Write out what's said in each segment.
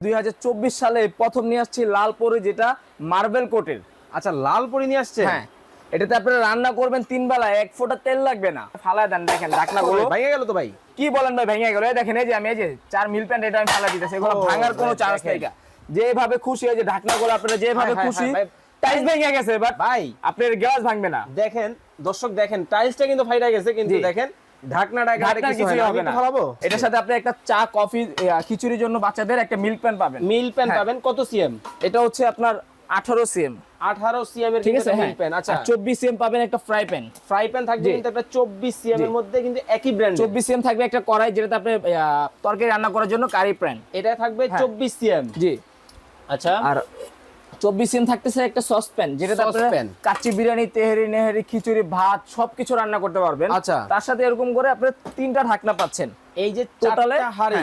দুই হাজার চব্বিশ সালে প্রথম নিয়ে আসছি লাল পরে যেটা মার্বেল কোটের। আচ্ছা লাল পরি নিয়ে আসছে? হ্যাঁ। এটাতে আপনারা রান্না করবেন তিন বেলা এক ফোঁটা তেল লাগবে না। ফালায় দেন দেখেন ঢাকনা গুলো ভেঙে গেল তো ভাই। কি বলেন ভাই ভেঙে গেল? এই দেখেন এই যে আমি এই যে চার মিল প্যান্ট এটা আমি ফালা দিতেছি। এগুলো ভাঙার কোনো চান্স। নেই। যেভাবে খুশি হয়ে যে ঢাকনা গুলো আপনারা যেভাবে হ্যাঁ, হ্যাঁ, খুশি হ্যাঁ, ভাই। ভেঙে গেছে বাট ভাই। আপনার গ্লাস ভাঙবে না। দেখেন দর্শক দেখেন টাইলসটা কিন্তু ফাইটা গেছে কিন্তু দেখেন ঢাকনাটা গাড়ি কিছু হবে হবে না। না এটার সাথে আপনি একটা চা কফি খিচুড়ির জন্য বাচ্চাদের একটা মিল্ক প্যান পাবেন। মিল প্যান হ্যাঁ। পাবেন। কত সিএম? এটা হচ্ছে আপনার আঠারো সিএম। 18 সিএম এর ঠিক আছে হ্যাঁ। প্যান। আচ্ছা। সিএম পাবেন একটা ফ্রাই প্যান। ফ্রাই প্যান থাকবে কিন্তু একটা 24 সিএম এর মধ্যে কিন্তু একই ব্র্যান্ড চব্বিশ সিএম থাকবে একটা কড়াই যেটাতে আপনি তরকারি রান্না করার জন্য কারি প্যান। এটা থাকবে হ্যাঁ। 24 সিএম। জি। আচ্ছা। আর চব্বিশ সিএম থাকতেছে একটা সসপ্যান যেটাতে আপনারা। কাচ্চি বিরিয়ানি তেহারি নেহারি খিচুড়ি ভাত সবকিছু রান্না করতে পারবেন আচ্ছা। তার সাথে এরকম করে আপনি তিনটা ঢাকনা পাচ্ছেন এই যে টোটালে হাড়ি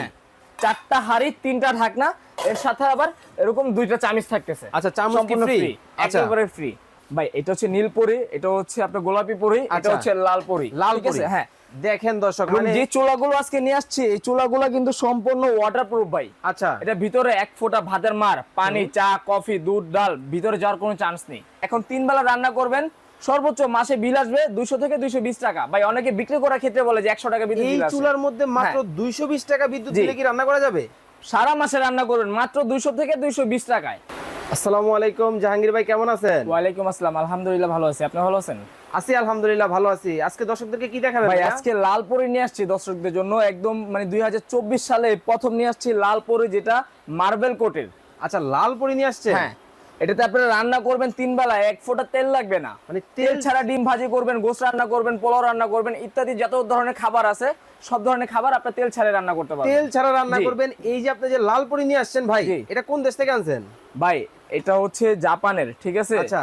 চারটা হাড়ি তিনটা ঢাকনা এর সাথে আবার এরকম দুইটা চামিচ থাকতেছে আচ্ছা, চামচ কি free, আচ্ছা। একেবারে ফ্রি ভাই এটা হচ্ছে নীল পরি এটা হচ্ছে আপনার গোলাপি পরি এটা আচ্ছা। হচ্ছে লাল পরি লাল ঠিক আছে? পরি হ্যাঁ দেখেন দর্শক মানে যে চুলাগুলো আজকে নিয়ে আসছি এই চুলাগুলো কিন্তু সম্পূর্ণ ওয়াটারপ্রুফ ভাই। আচ্ছা। এটা ভিতরে এক ফোঁটা ভাতের মার পানি চা কফি দুধ ডাল ভিতরে যাওয়ার কোনো চান্স নেই। এখন তিন বেলা রান্না করবেন সর্বোচ্চ মাসে বিল আসবে দুইশো থেকে দুইশো বিশ টাকা। ভাই অনেকে বিক্রি করার ক্ষেত্রে বলে যে একশো টাকা বিদ্যুৎ এই চুলার মধ্যে মাত্র 220 টাকা বিদ্যুৎ দিলে কি রান্না করা যাবে? সারা মাসে রান্না করবেন মাত্র দুইশো থেকে দুইশো বিশ টাকায়। আসসালামু আলাইকুম জাহাঙ্গীর ভাই কেমন আছেন? ওয়ালাইকুম আসসালাম আলহামদুলিল্লাহ ভালো আছি। আপনি ভালো আছেন? আছি আলহামদুলিল্লাহ ভালো আছি। আজকে দর্শকদেরকে কি দেখাবেন ভাই আজকে লাল পরি নিয়ে আসছি দর্শকদের জন্য। একদম মানে 2024 সালে প্রথম নিয়ে আসছি লাল পরি যেটা মার্বেল কোটের। আচ্ছা লাল পরি নিয়ে আসছে হ্যাঁ। এটাতে আপনারা রান্না করবেন তিন বেলা এক ফোঁটা তেল লাগবে না। মানে তেল ছাড়া ডিম ভাজি করবেন গোস রান্না করবেন পোলাও রান্না করবেন ইত্যাদি যত ধরনের খাবার আছে সব ধরনের খাবার আপনি তেল ছাড়া রান্না করতে পারবেন। তেল ছাড়া রান্না করবেন। এই যে আপনি যে লাল পরি নিয়ে আসছেন ভাই এটা কোন দেশ থেকে আনছেন? ভাই এটা হচ্ছে জাপানের ঠিক আছে? আচ্ছা।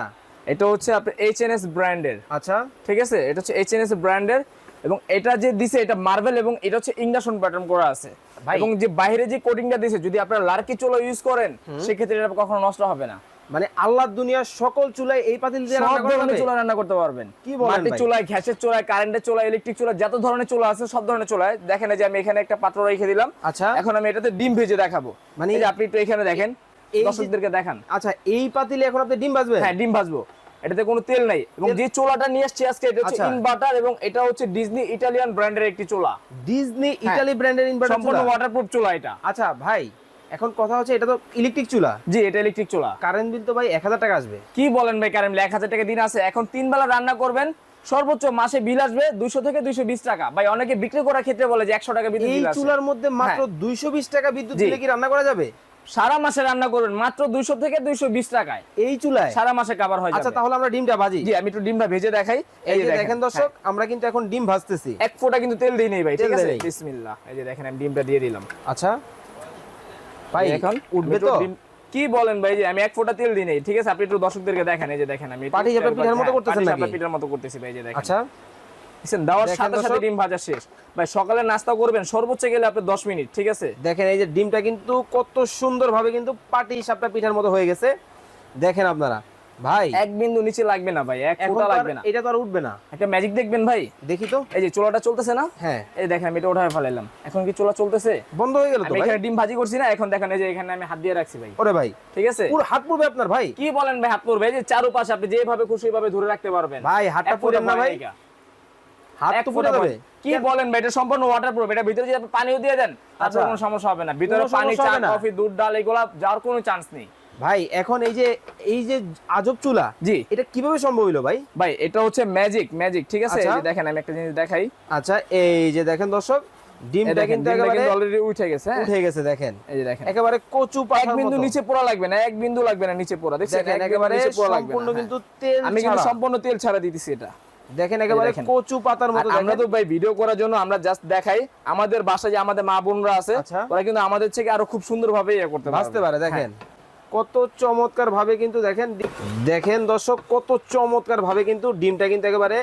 এটা হচ্ছে আপনার এইচ এন এস ব্র্যান্ডের। আচ্ছা। ঠিক আছে? এটা হচ্ছে এইচ এন এস ব্র্যান্ডের এবং এটা যে দিছে এটা মার্বেল এবং এটা হচ্ছে ইন্ডাকশন প্যাটার্ন করা আছে। এবং যে বাইরে যে কোটিংটা দিছে যদি আপনারা লার্কি চুলো ইউজ করেন সেক্ষেত্রে এটা কখনো নষ্ট হবে না। মানে আল্লাহর দুনিয়ার সকল চুলায় এই পাতিল দিয়ে রান্না চুলা রান্না করতে পারবেন। কি বলেন মাটির চুলায় গ্যাসের চুলায় কারেন্টের চুলায় ইলেকট্রিক চুলা যত ধরনের চুলা আছে সব ধরনের চুলায়। দেখেন যে আমি এখানে একটা পাত্র রেখে দিলাম। আচ্ছা। এখন আমি এটাতে ডিম ভেজে দেখাবো। মানে- আপনি একটু এখানে দেখেন দর্শকদেরকে দেখান। আচ্ছা এই পাতিলে এখন আপনি ডিম ভাজবেন? হ্যাঁ ডিম ভাজবো। এটাতে কোনো তেল নাই। এবং যে চুলাটা নিয়ে আসছি আজকে এটা হচ্ছে আচ্ছা। ইনভার্টার এবং এটা হচ্ছে ডিজনি ইটালিয়ান ব্র্যান্ডের একটি চোলা। ডিজনি ইটালি ব্র্যান্ডের ইনভার্টার। সম্পূর্ণ ওয়াটারপ্রুফ চুলা এটা। আচ্ছা ভাই এখন কথা হচ্ছে এটা তো ইলেকট্রিক চুলা। জি এটা ইলেকট্রিক চুলা। কারেন্ট বিল তো ভাই এক হাজার টাকা আসবে। কি বলেন ভাই কারেন্ট এক হাজার টাকা দিন আছে এখন তিন বেলা রান্না করবেন সর্বোচ্চ মাসে বিল আসবে দুশো থেকে দুইশো বিশ টাকা। ভাই অনেকে বিক্রি করার ক্ষেত্রে বলে যে একশো টাকা বিদ্যুৎ এই বিল চুলার মধ্যে মাত্র হ্যাঁ। দুইশো বিশ টাকা বিদ্যুৎ দিলে কি রান্না করা যাবে? সারা মাসে রান্না করবেন মাত্র দুইশো থেকে দুইশো বিশ টাকায়। এই চুলায়? সারা মাসে কাবার হয়ে আচ্ছা তাহলে আমরা ডিমটা ভাজি। জি আমি একটু ডিমটা ভেজে দেখাই। এই যে দেখেন দর্শক আমরা কিন্তু এখন ডিম ভাজতেছি। হ্যাঁ, এক ফোঁটা কিন্তু তেল দিই নেই ভাই ঠিক আছে। বিসমিল্লাহ। এই যে দেখেন আমি ডিমটা দিয়ে দিলাম। আচ্ছা। ভাই এখন উঠবে তো? কি বলেন ভাই যে আমি এক ফোঁটা তেল দিই ঠিক আছে? আপনি একটু দর্শকদেরকে দেখেন এই যে দেখেন আমি। পাটি পিঠার মতো করতেছেন নাকি? পিঠার মতো করতেছি ভাই যে দেখেন। আচ্ছা। দেওয়ার সাথে সাথে ডিম ভাজা শেষ। ভাই সকালে নাস্তা করবেন সর্বোচ্চ গেলে আপনি দশ মিনিট ঠিক আছে? দেখেন এই যে ডিমটা কিন্তু কত সুন্দর ভাবে কিন্তু পাটি সাপটা পিঠার মতো হয়ে গেছে। দেখেন আপনারা। ভাই। এক বিন্দু নিচে লাগবে না ভাই এক ফোঁটা লাগবে না। এটা তো আর উঠবে না। একটা ম্যাজিক দেখবেন ভাই। দেখি তো। এই যে চুলাটা চলতেছে না? হ্যাঁ। এই দেখেন আমি এটা উঠায় ফেলাইলাম। এখন কি চুলা চলতেছে? বন্ধ হয়ে গেল তো ভাই? এখানে ডিম ভাজি করছি না এখন দেখেন এই যে এখানে আমি হাত দিয়ে রাখছি ভাই। ওরে ভাই ঠিক আছে? পুরো হাত পড়বে আপনার ভাই। কি বলেন ভাই হাত পড়বে? এই যে চারুপাশে আপনি যেভাবে খুশি ভাবে ধরে রাখতে পারবেন। ভাই হাতটা পড়ে না ভাই। হাত তো পড়ে। যাবে। কি বলেন ভাই এটা সম্পূর্ণ ওয়াটারপ্রুফ এটা ভিতরে যদি আপনি পানিও দিয়ে দেন তারপর আচ্ছা। কোনো সমস্যা হবে না। ভিতরে পানি চা কফি দুধ ডাল এগুলা যাওয়ার কোনো চান্স নেই। ভাই এখন এই যে এই যে আজব চুলা জি। এটা কীভাবে সম্ভব হইল ভাই? ভাই এটা হচ্ছে ম্যাজিক ম্যাজিক ঠিক আছে? এই আচ্ছা। যে দেখেন আমি একটা জিনিস দেখাই। আচ্ছা এই যে দেখেন দর্শক ডিমটা কিন্তু একেবারে অলরেডি উঠে গেছে হ্যাঁ? উঠে গেছে দেখেন। এই যে দেখেন। একেবারে কচু এক বিন্দু নিচে পোড়া লাগবে না এক বিন্দু লাগবে না নিচে পোড়া দেখেন একেবারে সম্পূর্ণ হ্যাঁ। কিন্তু তেল আমি কিন্তু ছাড়া। সম্পূর্ণ তেল ছাড়া দিতেছি এটা। দেখেন একেবারে কচু পাতার মতো আমরা তো ভাই ভিডিও করার জন্য আমরা জাস্ট দেখাই আমাদের বাসায় যে আমাদের মা বোনরা আছে আচ্ছা। ওরা কিন্তু আমাদের থেকে আরও খুব সুন্দর ভাবে ইয়ে করতে পারে দেখেন। কত চমৎকার ভাবে কিন্তু দেখেন দেখেন দর্শক কত চমৎকার ভাবে কিন্তু ডিমটা কিন্তু একেবারে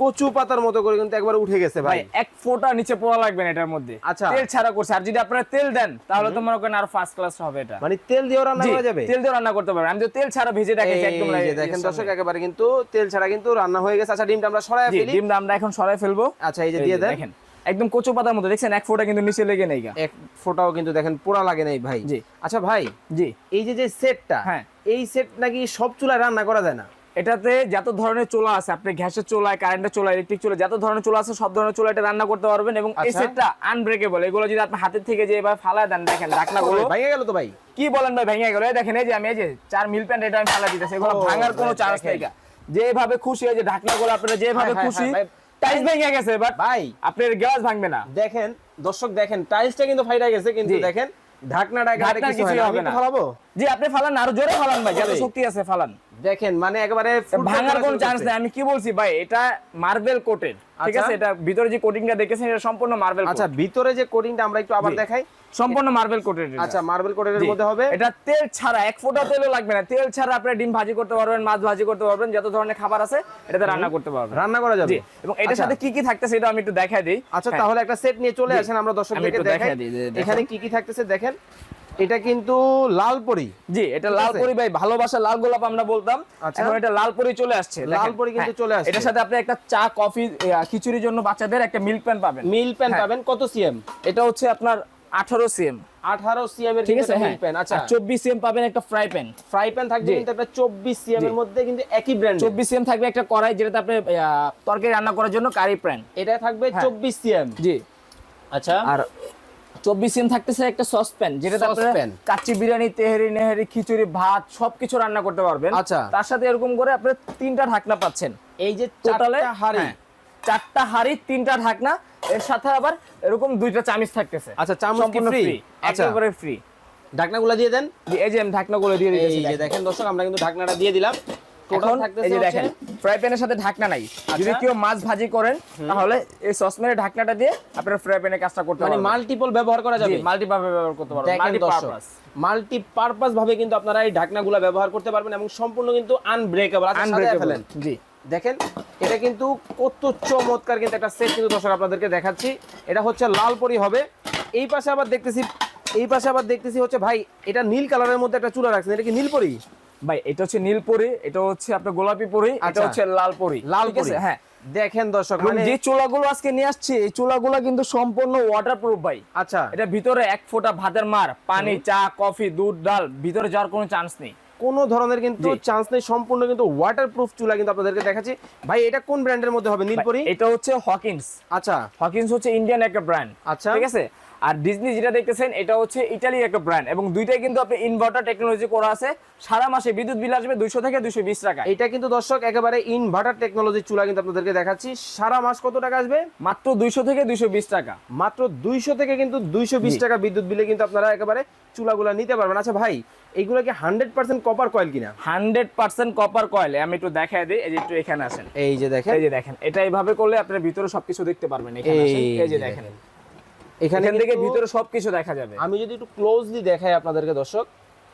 কচু পাতার মতো করে কিন্তু একবার উঠে গেছে ভাই। এক ফোঁটা নিচে পোড়া লাগবে না এটার মধ্যে। আচ্ছা। তেল ছাড়া করছে। আর যদি আপনারা তেল দেন তাহলে তো মনে করেন আরও ফার্স্ট ক্লাস হবে এটা। মানে তেল দিয়ে রান্না করা যাবে? তেল দিয়ে রান্না করতে পারবেন। আমি তো তেল ছাড়া ভেজে রাখেছি একদম দেখেন দর্শক একেবারে কিন্তু তেল ছাড়া কিন্তু রান্না হয়ে গেছে। আচ্ছা ডিমটা আমরা সরাই ফেলি। ডিমটা আমরা এখন সরাই ফেলব। আচ্ছা এই যে দিয়ে দেন। দেখেন। একদম কচু পাতার মতো দেখছেন? এক ফোঁটা কিন্তু নিচে লেগে নেই এক ফোটাও কিন্তু দেখেন পোড়া লাগে নাই ভাই। জি। আচ্ছা ভাই জি। এই যে যে সেটটা হ্যাঁ। এই সেট নাকি সব চুলায় রান্না করা যায় না? এটাতে যত ধরনের চুলা আছে আপনি গ্যাসের চুলায় কারেন্টের চুলা ইলেকট্রিক চুলা যত ধরনের চুলা আছে সব ধরনের চুলা এটা রান্না করতে পারবেন এবং এই আচ্ছা। সেটটা আনব্রেকেবল এগুলো যদি আপনি হাতের থেকে যে এবার ফালায় দেন দেখেন ঢাকনাগুলো ভেঙে গেল তো ভাই। কি বলেন ভাই ভেঙে গেল? এই দেখেন এই যে আমি এই যে চার মিল প্যান্ট এটা আমি ফালা দিতেছি এগুলো ভাঙার কোনো চান্স। নেই যেভাবে খুশি এই যে ঢাকনাগুলো আপনারা যেভাবে হ্যাঁ, হ্যাঁ, খুশি হ্যাঁ, টাইলস ভেঙে গেছে বাট ভাই আপনার গ্লাস ভাঙবে না। দেখেন দর্শক দেখেন টাইলসটা কিন্তু ফাইটা গেছে কিন্তু দেখেন ঢাকনাটা কিছু হবে না। ফলাবো। জি আপনি ফালান আরও জোরে ফালান ভাই যত শক্তি আছে ফালান। দেখেন মানে একেবারে ভাঙার কোনো চান্স। নেই। আমি কি বলছি ভাই এটা মার্বেল কোটের ঠিক আচ্ছা। আছে? এটা ভিতরে যে কোটিংটা দেখেছেন এটা সম্পূর্ণ মার্বেল আচ্ছা ভিতরে যে কোটিংটা আমরা একটু আবার দেখাই। সম্পূর্ণ মার্বেল কোটের আচ্ছা মার্বেল কোটের জি। মধ্যে হবে। এটা তেল ছাড়া এক ফোঁটা তেলও লাগবে না। তেল ছাড়া আপনি ডিম ভাজি করতে পারবেন মাছ ভাজি করতে পারবেন যত ধরনের খাবার আছে এটাতে রান্না করতে পারবেন। রান্না করা যাবে। এবং এটার আচ্ছা। সাথে কি কি থাকতেছে এটা আমি একটু দেখাই দিই। আচ্ছা হ্যাঁ। তাহলে একটা সেট নিয়ে চলে আসেন আমরা আমি দর্শকদেরকে দেখাই। দেখাই দিই, এখানে কি কি থাকতেছে দেখেন। এটা কিন্তু লাল পরি জি এটা ঠিক লাল আছে? ভাই ভালোবাসা লাল গোলাপ আমরা বলতাম আচ্ছা। এখন এটা লাল পরি চলে আসছে লাল দেখেন। পরি কিন্তু হ্যাঁ, চলে আসছে। এটার সাথে আপনি একটা চা কফি খিচুড়ির জন্য বাচ্চাদের একটা মিল্ক প্যান পাবেন মিল প্যান হ্যাঁ। পাবেন কত সিএম এটা হচ্ছে আপনার আঠারো সিএম আঠারো সিএম এর কিন্তু হ্যাঁ প্যান আচ্ছা চব্বিশ সিএম পাবেন একটা ফ্রাই প্যান ফ্রাই প্যান থাকবে। কিন্তু একটা চব্বিশ সিএম এর মধ্যে কিন্তু একই ব্র্যান্ড চব্বিশ সিএম থাকবে একটা কড়াই যেটাতে আপনি তরকারি রান্না করার জন্য কারি প্যান এটা থাকবে হ্যাঁ। চব্বিশ সিএম জি আচ্ছা আর চব্বিশ সিএম থাকতেছে একটা সসপ্যান আপনারা কাচ্চি বিরিয়ানি তেহারি নেহারি খিচুড়ি ভাত সবকিছু রান্না করতে পারবেন। আচ্ছা। তার সাথে এরকম করে আপনি তিনটা ঢাকনা পাচ্ছেন। এই যে টোটালে হাড়ি। চারটা হাড়ি তিনটা ঢাকনা এর সাথে আবার এরকম দুইটা চামিচ থাকতেছে। আচ্ছা, চামচ সম্পূর্ণ free, আচ্ছা। একেবারে ফ্রি ঢাকনাগুলো দিয়ে দেন। এই যে আমি ঢাকনাগুলো দিয়ে যে দেখেন দর্শক আমরা কিন্তু ঢাকনাটা দিয়ে দিলাম। এখন এই যে দেখেন ফ্রাই প্যানের সাথে ঢাকনা নাই। যদি আচ্ছা। কেউ মাছ ভাজি করেন তাহলে এই ঢাকনাটা দিয়ে আপনারা ফ্রাই প্যানে কাজটা করতে মানে মাল্টিপল ব্যবহার করা যাবে। মাল্টি ভাবে ব্যবহার করতে পারবেন। মাল্টি পারপাস মাল্টি পারপাস ভাবে কিন্তু আপনারা এই ঢাকনাগুলো ব্যবহার করতে পারবেন এবং সম্পূর্ণ কিন্তু আনব্রেকেবল আচ্ছা আনব্রেকেবল ফেলেন। জি। দেখেন এটা কিন্তু কত চমৎকার কিন্তু একটা সেট কিন্তু দর্শক আপনাদেরকে দেখাচ্ছি। এটা হচ্ছে লাল পরি হবে। এই পাশে আবার দেখতেছি এই পাশে আবার দেখতেছি হচ্ছে ভাই এটা নীল কালারের মধ্যে একটা চুলা রাখছেন। এটা কি নীল পরি? ভাই এটা হচ্ছে নীল পরি এটা হচ্ছে আপনার গোলাপি পরি এটা আচ্ছা। হচ্ছে লাল পরি লাল পরি। হ্যাঁ। দেখেন দর্শক মানে যে চুলাগুলো আজকে নিয়ে আসছি এই চুলাগুলো কিন্তু সম্পূর্ণ ওয়াটারপ্রুফ ভাই। আচ্ছা। এটা ভিতরে এক ফোঁটা ভাতের মার পানি চা কফি দুধ ডাল ভিতরে যাওয়ার কোনো চান্স নেই। কোনো ধরনের কিন্তু চান্স নেই সম্পূর্ণ কিন্তু ওয়াটারপ্রুফ চুলা কিন্তু আপনাদেরকে দেখাচ্ছি। ভাই এটা কোন ব্র্যান্ডের মধ্যে হবে নীলপরি এটা হচ্ছে হকিন্স আচ্ছা। হকিন্স হচ্ছে ইন্ডিয়ান একটা ব্র্যান্ড আচ্ছা। ঠিক আছে? আর ডিজনি যেটা দেখতেছেন এটা হচ্ছে ইটালির একটা ব্র্যান্ড এবং দুইটাই কিন্তু আপনি ইনভার্টার টেকনোলজি করা আছে। সারা মাসে বিদ্যুৎ বিল আসবে দুইশো থেকে দুইশো বিশ টাকা এটা কিন্তু দর্শক একেবারে ইনভার্টার টেকনোলজি চুলা কিন্তু আপনাদেরকে দেখাচ্ছি। সারা মাস কত টাকা আসবে? মাত্র দুইশো থেকে দুইশো বিশ টাকা। মাত্র দুইশো থেকে কিন্তু দুইশো বিশ টাকা বিদ্যুৎ বিলে কিন্তু আপনারা একেবারে চুলাগুলা নিতে পারবেন। আচ্ছা ভাই এইগুলো কি হান্ড্রেড পার্সেন্ট কপার কয়েল কিনা? হান্ড্রেড পার্সেন্ট কপার কয়েল আমি একটু দেখাই দিই এই যে একটু এখানে আসেন। এই যে দেখেন। এই যে দেখেন এটা এইভাবে করলে আপনার ভিতরে সবকিছু দেখতে পারবেন এখানে এই যে দেখেন। এখানে থেকে ভিতরে সবকিছু দেখা যাবে। আমি যদি একটু ক্লোজলি দেখাই আপনাদেরকে দর্শক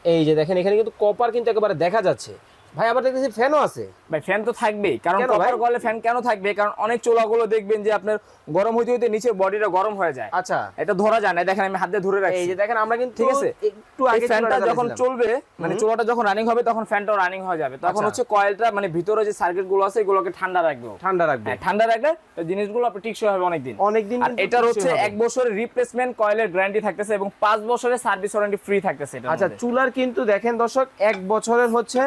এই যে দেখেন এখানে কিন্তু কপার কিন্তু একেবারে দেখা যাচ্ছে। ভাই আবার দেখতেছি ফ্যানও আছে। ভাই ফ্যান তো থাকবেই। কারণ কপার কলে ফ্যান কেন থাকবে? কারণ অনেক চোলাগুলো দেখবেন যে আপনার গরম হইতে হইতে নিচে বডিটা গরম হয়ে যায়। আচ্ছা। এটা ধরা যায় না। দেখেন আমি হাত দিয়ে ধরে রাখছি। এই যে দেখেন আমরা কিন্তু ঠিক আছে? একটু আগে ফ্যানটা যখন চলবে মানে চুলাটা যখন রানিং হবে তখন ফ্যানটাও রানিং হয়ে যাবে। তখন আচ্ছা। হচ্ছে কয়েলটা মানে ভিতরে যে সার্কিটগুলো আছে এগুলোকে ঠান্ডা রাখবে ঠান্ডা রাখবে। হ্যাঁ, ঠান্ডা রাখলে জিনিসগুলো আপনি টিকসই হবে অনেকদিন। অনেকদিন আর কিন্তু এটার হচ্ছে এক বছরের রিপ্লেসমেন্ট কয়েলের গ্যারান্টি থাকতেছে এবং পাঁচ বছরের সার্ভিস ওয়ারেন্টি ফ্রি থাকতেছে এটা আচ্ছা চুলার কিন্তু দেখেন দর্শক এক বছরের হচ্ছে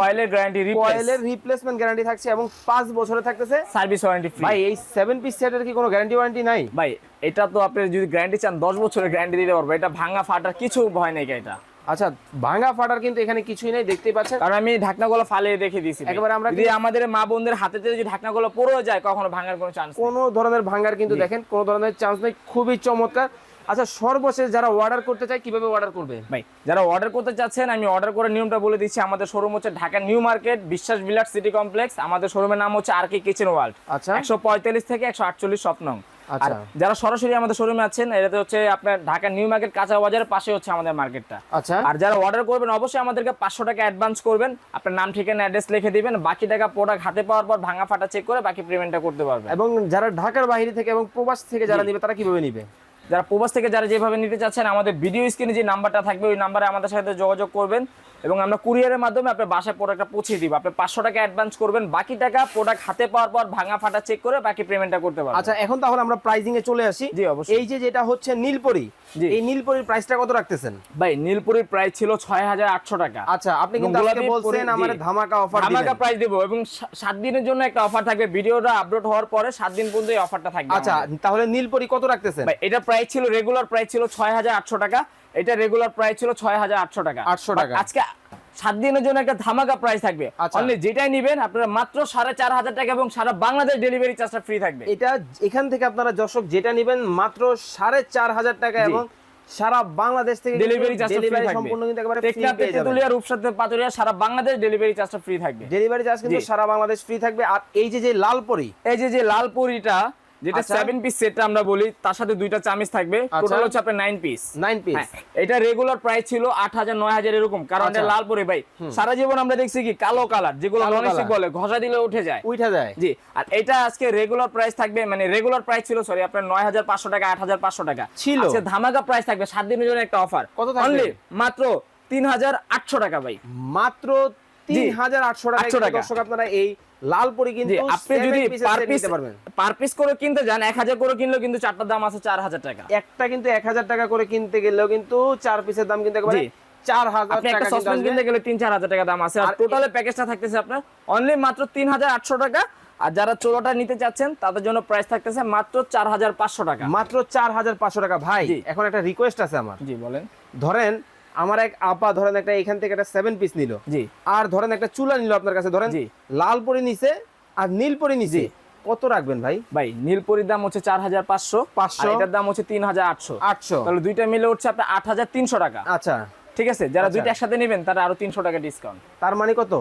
কয়েলের গ্যারান্টি কয়েলের রিপ্লেসমেন্ট গ্যারান্টি থাকছে এবং পাঁচ বছরে থাকতেছে। সার্ভিস ওয়ারেন্টি ফ্রি ভাই এই সেভেন পিস সেটের কি কোনো গ্যারান্টি ওয়ারেন্টি নাই? ভাই এটা তো আপনি যদি গ্যারান্টি চান দশ বছরের গ্যারান্টি দিতে পারব। এটা ভাঙা ফাটার কিছু ভয় নেই এটা আচ্ছা ভাঙা ফাটার কিন্তু এখানে কিছুই নেই দেখতেই পাচ্ছেন। কারণ আমি ঢাকনাগুলো ফালিয়ে দেখে দিয়েছি। একেবারে আমরা যদি আমাদের মা বোনদের হাতে যদি ঢাকনা ঢাকনাগুলো পড়ে যায় কখনো ভাঙার কোনো চান্স কোনো ধরনের ভাঙার কিন্তু দেখেন কোনো ধরনের চান্স নেই। খুবই চমৎকার। আচ্ছা সর্বশেষ যারা অর্ডার করতে চায় কীভাবে অর্ডার করবে? ভাই যারা অর্ডার করতে চাচ্ছেন আমি অর্ডার করে নিয়মটা বলে দিচ্ছি। আমাদের শোরুম হচ্ছে ঢাকা নিউ মার্কেট বিশ্বাস বিলাট সিটি কমপ্লেক্স। আমাদের শোরুমের নাম হচ্ছে আর কে কিচেন ওয়ার্ল্ড। আচ্ছা। একশো পঁয়তাল্লিশ থেকে একশো আটচল্লিশ স্বপ্নং আচ্ছা। যারা সরাসরি আমাদের শোরুমে আছেন এটাতে হচ্ছে আপনার ঢাকা নিউ মার্কেট কাঁচা বাজারের পাশে হচ্ছে আমাদের মার্কেটটা। আচ্ছা। আর যারা অর্ডার করবেন অবশ্যই আমাদেরকে পাঁচশো টাকা অ্যাডভান্স করবেন। আপনার নাম ঠিকানা অ্যাড্রেস লিখে দিবেন। বাকি টাকা প্রোডাক্ট হাতে পাওয়ার পর ভাঙা ফাটা চেক করে বাকি পেমেন্টটা করতে পারবেন। এবং যারা ঢাকার বাইরে থেকে এবং প্রবাস থেকে যারা নিবে তারা কীভাবে নিবে? যারা প্রবাস থেকে যারা যেভাবে নিতে চাচ্ছেন আমাদের ভিডিও স্ক্রিনে যে নাম্বারটা থাকবে ওই নাম্বারে আমাদের সাথে যোগাযোগ করবেন এবং আমরা কুরিয়ারের মাধ্যমে আপনার বাসায় প্রোডাক্টটা পৌঁছে দিব। আপনি পাঁচশো টাকা অ্যাডভান্স করবেন বাকি টাকা প্রোডাক্ট হাতে পাওয়ার পর ভাঙা ফাটা চেক করে বাকি পেমেন্টটা করতে পারবেন। আচ্ছা এখন তাহলে আমরা প্রাইজিং এ চলে আসি। জি, অবশ্যই। এই যে যেটা হচ্ছে নীলপরি এই নীলপরির প্রাইসটা কত রাখতেছেন? ভাই নীলপরির প্রাইস ছিল ছয় হাজার আটশো টাকা। আচ্ছা আপনি কিন্তু আজকে বলছেন আমার ধামাকা অফার ধামাকা প্রাইস দেবো এবং সাত দিনের জন্য একটা অফার থাকবে। ভিডিওটা আপলোড হওয়ার পরে সাত দিন পর্যন্ত এই অফারটা থাকবে আচ্ছা তাহলে নীলপরি কত রাখতেছেন? ভাই এটা প্রাইস ছিল রেগুলার প্রাইস ছিল ছয় হাজার আটশো টাকা। এটা রেগুলার প্রাইস ছিল ছয় হাজার আটশো টাকা। 800 টাকা। আজকে সাত দিনের জন্য একটা ধামাকা প্রাইস থাকবে। আচ্ছা। অনলি যেটাই নিবেন আপনারা মাত্র সাড়ে চার হাজার টাকা এবং সারা বাংলাদেশ ডেলিভারি চার্জটা ফ্রি থাকবে। এটা এখান থেকে আপনারা দর্শক যেটা নেবেন মাত্র সাড়ে চার হাজার টাকা এবং সারা বাংলাদেশ থেকে ডেলিভারি চার্জটা ফ্রি থাকবে। সম্পূর্ণ কিন্তু একেবারে ফ্রি পেয়ে যাবেন। তেতুলিয়া রূপসাতে পাতুরিয়া সারা বাংলাদেশ ডেলিভারি চার্জটা ফ্রি থাকবে। ডেলিভারি চার্জ কিন্তু সারা বাংলাদেশ ফ্রি থাকবে। আর এই যে যে লালপরি এই যে যে লাল পুরিটা যেটা আচ্ছা। সেভেন পিস সেটটা আমরা বলি তার সাথে দুইটা চামিচ থাকবে। আচ্ছা। টোটাল হচ্ছে আপনার নাইন পিস নাইন পিস এটা রেগুলার প্রাইস ছিল আট হাজার নয় হাজার এরকম। কারণ এটা আচ্ছা। লাল পরে ভাই সারা জীবন আমরা দেখছি কি কালো কালার যেগুলো বলে ঘষা দিলে উঠে যায়। উঠা যায়। জি আর এটা আজকে রেগুলার প্রাইস থাকবে মানে রেগুলার প্রাইস ছিল সরি আপনার নয় হাজার পাঁচশো টাকা আট হাজার পাঁচশো টাকা। ছিল। আজকে ধামাকা প্রাইস থাকবে সাত দিনের জন্য একটা অফার কত থাকবে? মাত্র তিন হাজার আটশো টাকা ভাই। মাত্র তিন জি। হাজার আটশো টাকা 800 কিন্তু টাকা। দর্শক আপনারা এই লালপরি কিন্তু আপনি যদি পার পিস পারবেন। পার পিস করে কিনতে যান এক হাজার করে কিনলেও কিন্তু চারটার দাম আছে চার হাজার টাকা। একটা কিন্তু এক হাজার টাকা করে কিনতে গেলেও কিন্তু চার পিসের দাম কিন্তু একেবারে জি। চার হাজার আপনি টাকা একটা কিন্তু সসপেন আসবে। কিনতে গেলে তিন চার হাজার টাকা দাম আছে। আর আর টোটালে প্যাকেজটা থাকতেছে আপনার অনলি মাত্র তিন হাজার আটশো টাকা। আর যারা চোলোটা নিতে চাচ্ছেন তাদের জন্য প্রাইস থাকতেছে মাত্র চার হাজার পাঁচশো টাকা। মাত্র চার হাজার পাঁচশো টাকা। ভাই এখন একটা রিকোয়েস্ট আছে আমার। জি বলেন। ধরেন আমার এক আপা ধরেন একটা এখান থেকে একটা সেভেন পিস নিল। জি। আর ধরেন একটা চুলা নিল আপনার কাছে ধরেন লাল পরি নিছে আর নীল পরি নিছে। কত রাখবেন ভাই? ভাই নীলপরির দাম হচ্ছে চার হাজার পাঁচশো পাঁচশো। এটার দাম হচ্ছে তিন হাজার আটশো। আটশো। তাহলে দুইটা মিলে উঠছে আপনার আট হাজার তিনশো টাকা। আচ্ছা। ঠিক আছে? যারা আচ্ছা। দুইটা একসাথে নেবেন তারা আরও তিনশো টাকা ডিসকাউন্ট তার মানে কত?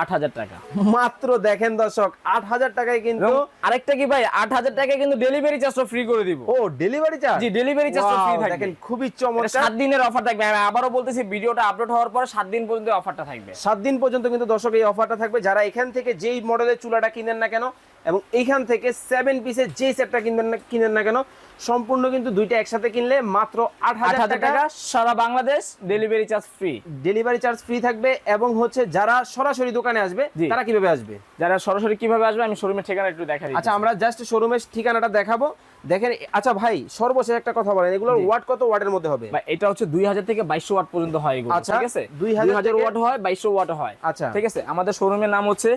আট হাজার টাকা। মাত্র দেখেন দর্শক আট হাজার টাকায় কিন্তু আরেকটা কি ভাই আট হাজার টাকায় কিন্তু ডেলিভারি চার্জটা ফ্রি করে দিব। ও ডেলিভারি চার্জ জি ডেলিভারি চার্জটা ফ্রি থাকবে। দেখেন খুবই চমৎকার। সাত দিনের অফার থাকবে। আমি আবারও বলতেছি ভিডিওটা আপলোড হওয়ার পর সাত দিন পর্যন্ত অফারটা থাকবে। সাত দিন পর্যন্ত কিন্তু দর্শক এই অফারটা থাকবে। যারা এখান থেকে যেই মডেলের চুলাটা কিনেন না কেন এবং এইখান থেকে সেভেন পিসের যেই সেটটা কিনবেন না কিনেন না কেন সম্পূর্ণ কিন্তু দুইটা একসাথে কিনলে মাত্র আট হাজার টাকা। সারা Bangladesh delivery charge free delivery charge free থাকবে এবং হচ্ছে যারা সরাসরি দোকানে আসবে তারা কীভাবে আসবে? যারা সরাসরি কীভাবে আসবে আমি শোরুমের ঠিকানা একটু দেখা আচ্ছা আমরা জাস্ট শোরুমের ঠিকানাটা দেখাবো। দেখেন আচ্ছা ভাই সর্বশেষ একটা কথা বলেন এগুলোর। ওয়াট কত ওয়াটের মধ্যে হবে? এটা হচ্ছে দুই হাজার থেকে বাইশশো ওয়াট পর্যন্ত হয় এগুলো আচ্ছা, ঠিক আছে? 2000 দুই হাজার থেকে- ওয়াট হয় বাইশশো ওয়াট হয়। আচ্ছা। ঠিক আছে? আমাদের শোরুমের নাম হচ্ছে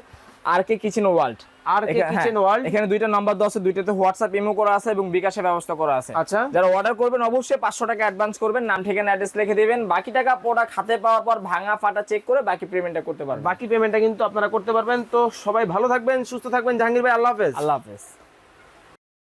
R K kitchen world? RK kitchen world? এখানে দুইটা নাম্বার দেওয়া আছে দুইটাতে হোয়াটসঅ্যাপ ইমো করা আছে এবং বিকাশের ব্যবস্থা করা আছে। আচ্ছা। যারা অর্ডার করবেন অবশ্যই পাঁচশো টাকা অ্যাডভান্স করবেন নাম ঠিকানা অ্যাড্রেস লিখে দিবেন। বাকি টাকা প্রোডাক্ট হাতে পাওয়ার পর ভাঙা ফাটা চেক করে বাকি পেমেন্টটা করতে পারবেন। বাকি পেমেন্টটা কিন্তু আপনারা করতে পারবেন। তো সবাই ভালো থাকবেন সুস্থ থাকবেন। জাহাঙ্গীর ভাই আল্লাহ হাফেজ। আল্লাহ হাফেজ।